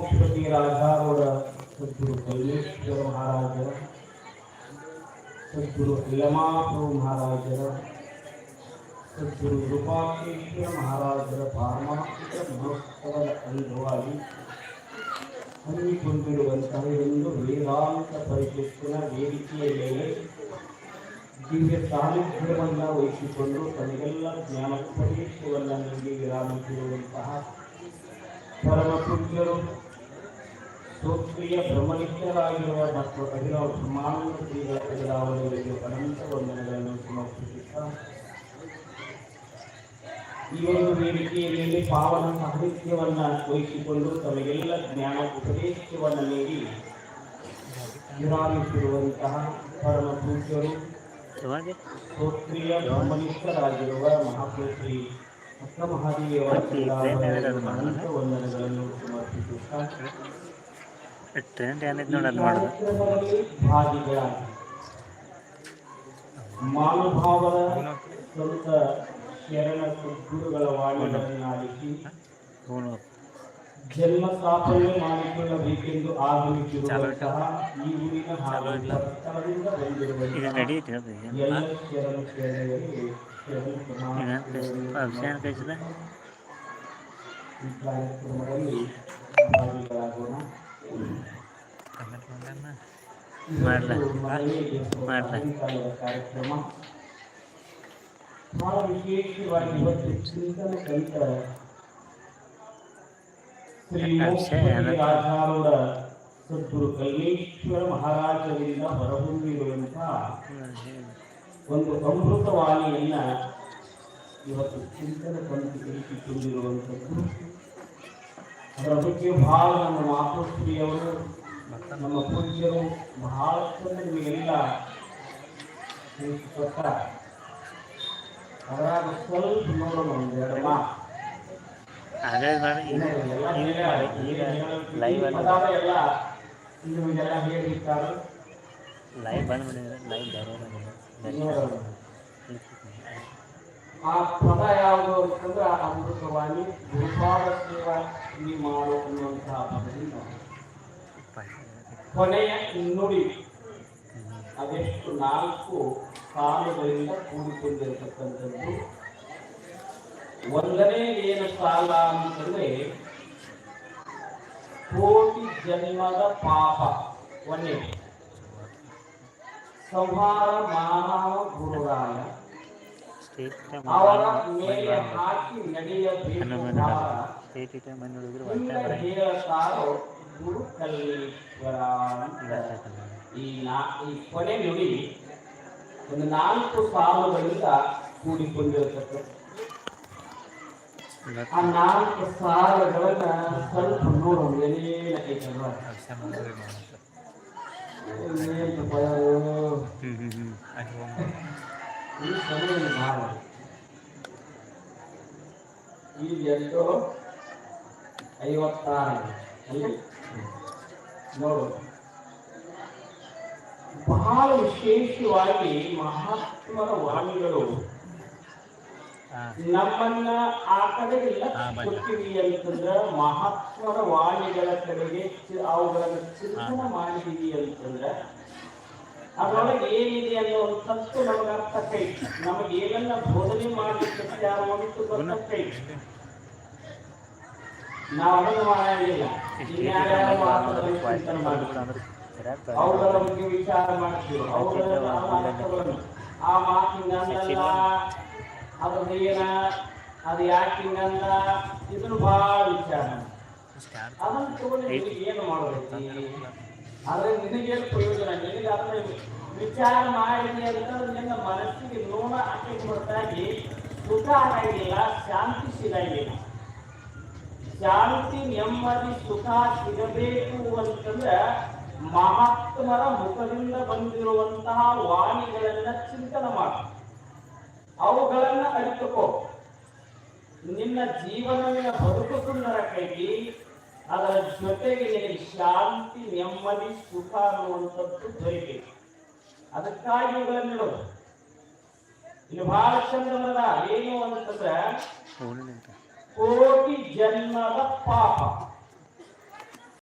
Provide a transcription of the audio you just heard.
मुख्यपति राधा और सदगुरु कलेश्वर महाराज सदगुरु यमाप्रभु महाराज सदगुरु रूपाकेश्वर महाराज ಪಾರಮಾರ್ಥಿಕ ಮಹೋತ್ಸವದ ಅನುಭವಾಗಿ ಹಮ್ಮಿಕೊಂಡಿರುವಂತಹ ಒಂದು ವೇದಾಂತ ಪರಿಷತ್ತಿನ ವೇದಿಕೆಯ ಮೇಲೆ ದಿವ್ಯ ಸಾನ್ನಿಧ್ಯವನ್ನು ವಹಿಸಿಕೊಂಡು ತನಗೆಲ್ಲ ಜ್ಞಾನ ಉಪದೇಶವನ್ನು ನೀಡಿ ವಿರಾಮಿಸಿರುವಂತಹ ಪರಮ ಪೂಜ್ಯರು சோக்றிய பிரம்மநித்ராய் இருவ பக்தோ அதிரோர் सम्मानமிகு தீரத் தலைவர்களுக்கும் பணிந்த வணக்கங்களை சமர்ப்பிக்கிறேன். இவர்களுடைய நினைவெல்லை பாவனம அதிக்கிய வண்ண ஓய்ஷிகளும் தெவெல்ல ஞான குதிரேச்சவனமேடி. இயாமிச்ருவந்தா பரமபூஷோரு. சோக்றிய ராமனித்ராய் இருவ மகோத்ரி அத்தமஹாதி யோகீராப மகந்த வணக்கங்களை சமர்ப்பிக்கிறேன். ಟ್ರೆಂಡ್ ಏನಿದೆ ನೋಡಿ ಅಲ್ಲಿ ಮಾಡೋದು ಮಾನುಭಾವ ಸ್ವಂತ ಶರಣ ಸದ್ಗುರುಗಳ ವಾಣಿಗಳನ್ನು ಆಲಿಸಿ ಜನ್ಮ ಸ್ಥಾಪನೆ ಮಾಡಿಕೊಳ್ಳಬೇಕೆಂದು ಆಗಮಿಸಿರುವಂತಹ ಈ ಊರಿನ ಹಾಗೆ ಈಗ ನಡೀತಿ ಅದು ಅಭಿಷೇಕ ಕಳಿಸಿದ ಈ ಕಾರ್ಯಕ್ರಮದಲ್ಲಿ ಭಾಗಿಗಳಾಗೋಣ అన్న మందునన మార్లది ఆ మార్త కార్యక్రమా కొల విశేష పరివక్తి చింతన కైత శ్రీ వేద భావనల సద్గురు కల్లేషర్ మహారాజ్ గారి ద వరవుని వింత కొంగ తమృత వాళ్ళ యన్న ఇవట్ చింతన కొని చింతన ಅದರ ಬಗ್ಗೆ ಬಹಳ ನಮ್ಮ ಮಾತೃಶ್ರೀಯವರು ನಮ್ಮ ಪೂಜ್ಯರು ಬಹಳ ನಿಮಗೆಲ್ಲ ಅದರಾಗ ಸ್ವಲ್ಪ ನೋಡೋಣ ಒಂದು ಎರಡು ಲೈವ್ ಲೈವ್ ఆ ప్రథా యాదు అంటేంద్ర ఆ బుద్ధ వాణి విశావతి వాణి తీమార అనొంద తాపని నో కొనేయ్ నూడి అదెష్టు నాలుగు కాలయై ఉంట కూడుకుందంటందు వంగనే ఏను తాలా అంటేంద్రే కోటి జనివాద పాప వన్నీ సంభార మానవుడు రాయ ಸೇಟಿಟ ಮಣ್ಣುಡುಗರು ಈ ನಾ ಈ ಕೊನೆ ನುಡಿ ಒಂದು ನಾಲ್ಕು ಸಾಲುಗಳಿಂದ ಕೂಡಿಕೊಂಡಿರತಕ್ಕದ್ದು ಆ ನಾಲ್ಕು ಸಾಲುಗಳನ್ನ ಸ್ವಲ್ಪ ನೋಡೋಣ ಏನೇನ ಐತಲ್ವ ನಮ್ಮಲ್ಲಿ ಭಾವ ಈ ಎಷ್ಟು ಐವತ್ತಾರು ಅಲ್ಲಿ ನೋಡು ಬಹಳ ವಿಶೇಷವಾಗಿ ಮಹಾತ್ಮರ ವಾಣಿಗಳು ನಮ್ಮನ್ನ ಆ ಕಡೆಗೆ ಕೊಡ್ತೀವಿ ಅಂತಂದ್ರ ಮಹಾತ್ಮರ ವಾಣಿಗಳ ಕಡೆಗೆ ಅವುಗಳನ್ನು ಚಿಂತನೆ ಮಾಡಿದೀವಿ ಅಂತಂದ್ರ ಅದರೊಳಗೆ ಏನಿದೆ ಅನ್ನೋ ಒಂದು ತತ್ವ ನಮಗೆ ಅರ್ಥಕ್ಕೆ ನಮಗೆ ಏನೆಲ್ಲ ಬೋಧನೆ ಮಾಡಲಿಕ್ಕೆ ತಯಾರಾಗಿತ್ತು ಗೊತ್ತಕ್ಕೆ ನಾವು ಅದನ್ನು ಮಾಡಿಲ್ಲ ಇನ್ಯಾರ್ಯಾರು ಮಾತಾಡಲು ಅವುಗಳ ಬಗ್ಗೆ ವಿಚಾರ ಮಾಡ್ತೀವಿ ಅವುಗಳ ಆ ಮಾತಿಂಗಲ್ಲ ಅದ್ರ ಏನ ಅದು ಯಾಕೆ ಹಿಂಗಂದ ಇದನ್ನು ಬಹಳ ವಿಚಾರ ಅದನ್ನು ತಗೊಂಡು ಏನು ಮಾಡಬೇಕು ಆದ್ರೆ ನಿನಗೇನು ಪ್ರಯೋಜನ ನಿನಗೆ ಆದರೆ ವಿಚಾರ ಮಾಡಿದೆ ಅಂತಂದ್ರೆ ನಿನ್ನ ಮನಸ್ಸಿಗೆ ನೋಣ ಹಾಕಿ ಹೊರತಾಗಿ ಸುಖ ಆಗಿಲ್ಲ ಶಾಂತಿ ಸಿಗಲಿಲ್ಲ ಶಾಂತಿ ನೆಮ್ಮದಿ ಸುಖ ಸಿಗಬೇಕು ಅಂತಂದ್ರೆ ಮಹಾತ್ಮರ ಮುಖದಿಂದ ಬಂದಿರುವಂತಹ ವಾಣಿಗಳನ್ನ ಚಿಂತನೆ ಮಾಡು ಅವುಗಳನ್ನ ಅರಿತುಕೋ ನಿನ್ನ ಜೀವನವಿನ ಬದುಕು ಸುಂದರಕ್ಕಾಗಿ ಅದರ ಜೊತೆಗೆ ನಿಮಗೆ ಶಾಂತಿ ನೆಮ್ಮದಿ ಸುಖ ಅನ್ನುವಂಥದ್ದು ಅದಕ್ಕಾಗಿ ಇವುಗಳನ್ನು ಇಡೋದು ಇಲ್ಲಿ ಬಹಳ ಏನು ಅಂತಂದ್ರೆ ಕೋಟಿ ಜನ್ಮದ ಪಾಪ